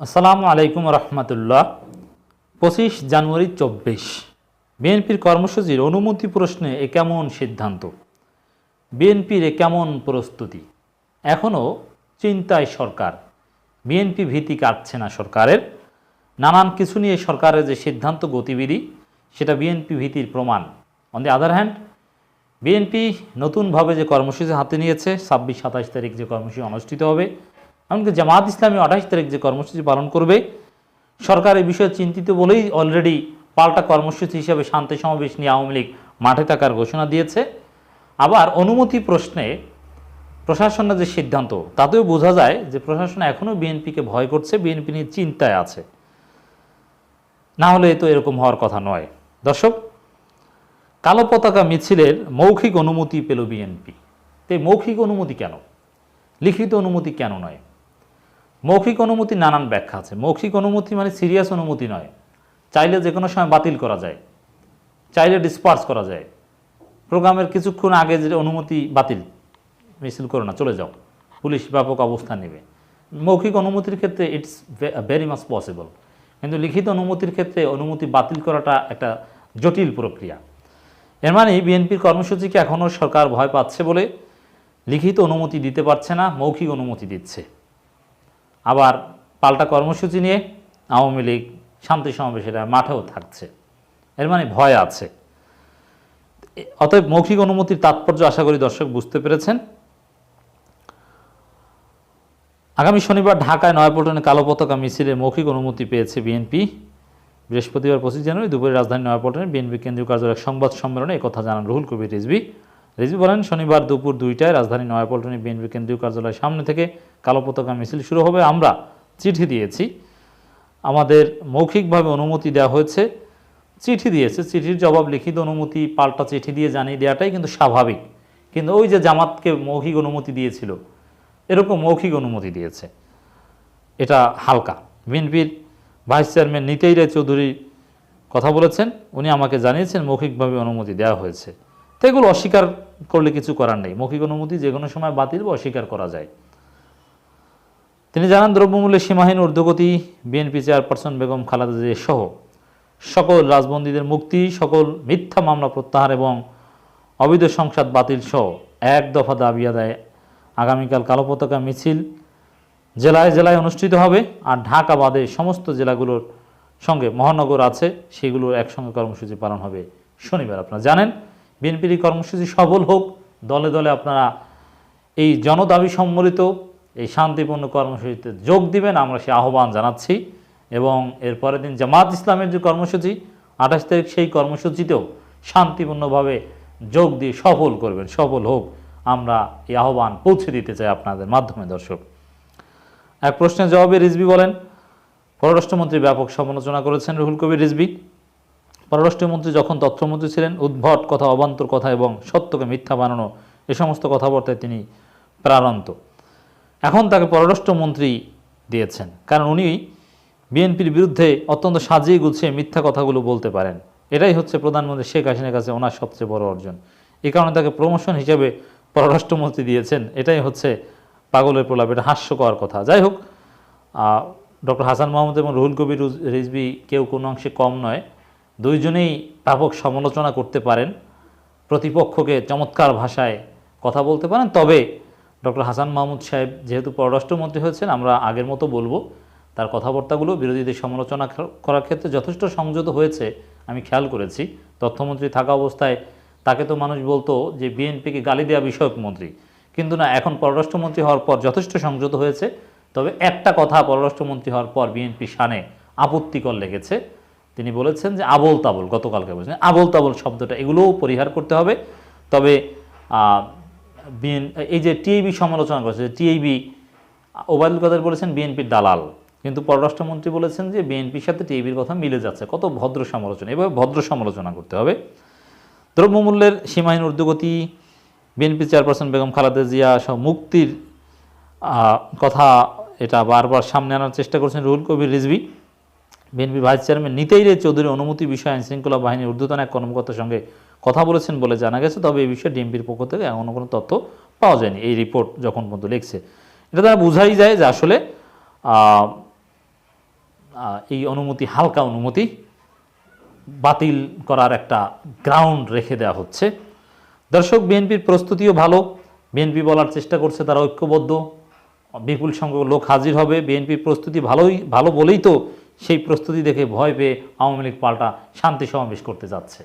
আসসালামু আলাইকুম রহমতুল্লাহ। পঁচিশ জানুয়ারি চব্বিশ। বিএনপির কর্মসূচির অনুমতি প্রশ্নে এ কেমন সিদ্ধান্ত? বিএনপির এ কেমন প্রস্তুতি? এখনও চিন্তায় সরকার। বিএনপি ভীতি কাটছে না সরকারের। নানান কিছু নিয়ে সরকারের যে সিদ্ধান্ত গতিবিধি, সেটা বিএনপি ভীতির প্রমাণ। On the other hand BNP নতুনভাবে যে কর্মসূচি হাতে নিয়েছে, ছাব্বিশ সাতাশ তারিখ যে কর্মসূচি অনুষ্ঠিত হবে এমনকি জামাত ইসলামী আঠাশ তারিখ যে কর্মসূচি পালন করবে, সরকার এই বিষয়ে চিন্তিত বলেই অলরেডি পাল্টা কর্মসূচি হিসেবে শান্তি সমাবেশ নিয়ে আওয়ামী লীগ মাঠে থাকার ঘোষণা দিয়েছে। আবার অনুমতি প্রশ্নে প্রশাসনের যে সিদ্ধান্ত, তাতেও বোঝা যায় যে প্রশাসন এখনও বিএনপিকে ভয় করছে, বিএনপি নিয়ে চিন্তায় আছে। না হলে তো এরকম হওয়ার কথা নয়। দর্শক, কালো পতাকা মিছিলের মৌখিক অনুমতি পেল বিএনপি। তো মৌখিক অনুমতি কেন? লিখিত অনুমতি কেন নয়? মৌখিক অনুমতি নানান ব্যাখ্যা আছে। মৌখিক অনুমতি মানে সিরিয়াস অনুমতি নয়। চাইলে যে কোনো সময় বাতিল করা যায়। চাইলে ডিসপার্স করা যায়। প্রোগ্রামের কিছুক্ষণ আগে যে অনুমতি বাতিল, মিছিল করো না, চলে যাও। পুলিশ ব্যাপক অবস্থান নেবে। মৌখিক অনুমতির ক্ষেত্রে ইটস ভেরি মাচ পসিবল কিন্তু লিখিত অনুমতির ক্ষেত্রে অনুমতি বাতিল করাটা একটা জটিল প্রক্রিয়া। এর মানে বিএনপির কর্মসূচিকে এখনও সরকার ভয় পাচ্ছে বলে লিখিত অনুমতি দিতে পারছে না, মৌখিক অনুমতি দিচ্ছে। আবার পাল্টা কর্মসূচি নিয়ে আওয়ামী লীগ শান্তি সমাবেশেরা মাঠেও থাকছে। এর মানে ভয় আছে। অতএব মৌখিক অনুমতির তাৎপর্য আশা করি দর্শক বুঝতে পেরেছেন। আগামী শনিবার ঢাকায় নয়াপল্টনে কালো পতাকা মিছিলে মৌখিক অনুমতি পেয়েছে বিএনপি। বৃহস্পতিবার পঁচিশ জানুয়ারি দুপুরে রাজধানী নয়াপল্টনে বিএনপি কেন্দ্রীয় কার্যালয়ের সংবাদ সম্মেলনে একথা জানান রুহুল কবির রিজভি। রিজভি বলেন, শনিবার দুপুর দুইটায় রাজধানী নয়াপল্টনে বিএনপি কেন্দ্রীয় কার্যালয়ের সামনে থেকে কালো পতাকা মিছিল শুরু হবে। আমরা চিঠি দিয়েছি। আমাদের মৌখিকভাবে অনুমতি দেওয়া হয়েছে। চিঠি দিয়েছে। চিঠির জবাব লিখিত অনুমতি, পাল্টা চিঠি দিয়ে জানিয়ে দেওয়াটাই কিন্তু স্বাভাবিক। কিন্তু ওই যে জামাতকে মৌখিক অনুমতি দিয়েছিল, এরকম মৌখিক অনুমতি দিয়েছে। এটা হালকা। বিএনপির ভাইস চেয়ারম্যান নিতেই রায় চৌধুরী কথা বলেছেন। উনি আমাকে জানিয়েছেন, মৌখিকভাবে অনুমতি দেওয়া হয়েছে। তো এগুলো অস্বীকার করলে কিছু করার নেই। মৌখিক অনুমতি যে কোনো সময় বাতিল বা অস্বীকার করা যায়। তিনি জানান, দ্রব্যমূল্যের সীমাহীন ঊর্ধ্বগতি, বিএনপি চেয়ারপারসন বেগম খালেদা জিয়া সহ সকল রাজবন্দীদের মুক্তি, সকল মিথ্যা মামলা প্রত্যাহার এবং অবৈধ সংসদ বাতিল সহ এক দফা দাবি আদায় আগামীকাল কালো পতাকা মিছিল জেলায় জেলায় অনুষ্ঠিত হবে আর ঢাকা বাদে সমস্ত জেলাগুলোর সঙ্গে মহানগর আছে, সেগুলোর একসঙ্গে কর্মসূচি পালন হবে শনিবার। আপনারা জানেন বিএনপির এই কর্মসূচি সফল হোক, দলে দলে আপনারা এই জনদাবি সম্বলিত এই শান্তিপূর্ণ কর্মসূচিতে যোগ দিবেন, আমরা সে আহ্বান জানাচ্ছি। এবং এর পরের দিন জামাত ইসলামের যে কর্মসূচি, আঠাশ তারিখ সেই কর্মসূচিতেও শান্তিপূর্ণভাবে যোগ দিয়ে সফল করবেন, সফল হোক, আমরা এই আহ্বান পৌঁছে দিতে চাই আপনাদের মাধ্যমে, দর্শক। এক প্রশ্নের জবাবে রিজবি বলেন, পররাষ্ট্রমন্ত্রী ব্যাপক সমালোচনা করেছেন রুহুল কবির রিজবি পররাষ্ট্রমন্ত্রী যখন তথ্যমন্ত্রী ছিলেন, উদ্ভট কথা, অবান্তর কথা এবং সত্যকে মিথ্যা বানানো, এ সমস্ত কথাবার্তায় তিনি প্রাণান্ত। এখন তাকে পররাষ্ট্রমন্ত্রী দিয়েছেন, কারণ উনি বিএনপির বিরুদ্ধে অত্যন্ত সাজিয়ে গুছিয়ে মিথ্যা কথাগুলো বলতে পারেন। এটাই হচ্ছে প্রধানমন্ত্রী শেখ হাসিনার কাছে ওনার সবচেয়ে বড় অর্জন। এই কারণে তাকে প্রমোশন হিসেবে পররাষ্ট্রমন্ত্রী দিয়েছেন। এটাই হচ্ছে পাগলের প্রলাপ, এটা হাস্যকর কথা। যাই হোক ডক্টর হাসান মাহমুদ এবং রুহুল কবির রুজ- রিজভি কেউ কোনো অংশে কম নয়। দুইজনেই ব্যাপক সমালোচনা করতে পারেন, প্রতিপক্ষকে চমৎকার ভাষায় কথা বলতে পারেন। তবে ডক্টর হাসান মাহমুদ সাহেব যেহেতু পররাষ্ট্রমন্ত্রী হয়েছেন, আমরা আগের মতো বলব, তার কথাবার্তাগুলো বিরোধীদের সমালোচনা করার ক্ষেত্রে যথেষ্ট সংযত হয়েছে, আমি খেয়াল করেছি। তথ্যমন্ত্রী থাকা অবস্থায় তাকে তো মানুষ বলতো যে, বিএনপিকে গালি দেওয়া বিষয়ক মন্ত্রী। কিন্তু না, এখন পররাষ্ট্রমন্ত্রী হওয়ার পর যথেষ্ট সংযত হয়েছে। তবে একটা কথা পররাষ্ট্রমন্ত্রী হওয়ার পর বিএনপি শানে আপত্তিকর লেগেছে। তিনি বলেছেন যে আবল তাবল গতকালকে বলেছেন আবল তাবল শব্দটা এগুলোও পরিহার করতে হবে। তবে এই যে টিআইবি সমালোচনা করেছে টিআইবি ওবায়দুল কাদের বলেছেন বিএনপির দালাল, কিন্তু পররাষ্ট্রমন্ত্রী বলেছেন যে বিএনপির সাথে টিআইবির কথা মিলে যাচ্ছে। কত ভদ্র সমালোচনা, এভাবে ভদ্র সমালোচনা করতে হবে। দ্রব্যমূল্যের সীমাহীন ঊর্ধ্বগতি, বিএনপি চেয়ারপারসন বেগম খালেদা জিয়া সহ মুক্তির কথা এটা বারবার সামনে আনার চেষ্টা করছেন রুহুল কবির রিজভি। বিএনপি ভাইস চেয়ারম্যান নিতেই রে চৌধুরী অনুমতি বিষয়ে আইন শৃঙ্খলা বাহিনীর ঊর্ধ্বতন এক কর্মকর্তার সঙ্গে কথা বলেছেন বলে জানা গেছে, তবে এই বিষয়ে ডিএমপির পক্ষ থেকে এমন কোনো তথ্য পাওয়া যায়নি। এই রিপোর্ট যখন পর্যন্ত লিখছে, এটা তারা বোঝাই যায় যে আসলে এই অনুমতি হালকা অনুমতি বাতিল করার একটা গ্রাউন্ড রেখে দেওয়া হচ্ছে। দর্শক, বিএনপির প্রস্তুতিও ভালো। বিএনপি বলার চেষ্টা করছে, তারা ঐক্যবদ্ধ। বিপুল সংখ্যক লোক হাজির হবে। বিএনপির প্রস্তুতি ভালোই, ভালো বলেই তো সেই প্রস্তুতি দেখে ভয় পেয়ে আওয়ামী লীগ পাল্টা শান্তি সমাবেশ করতে যাচ্ছে।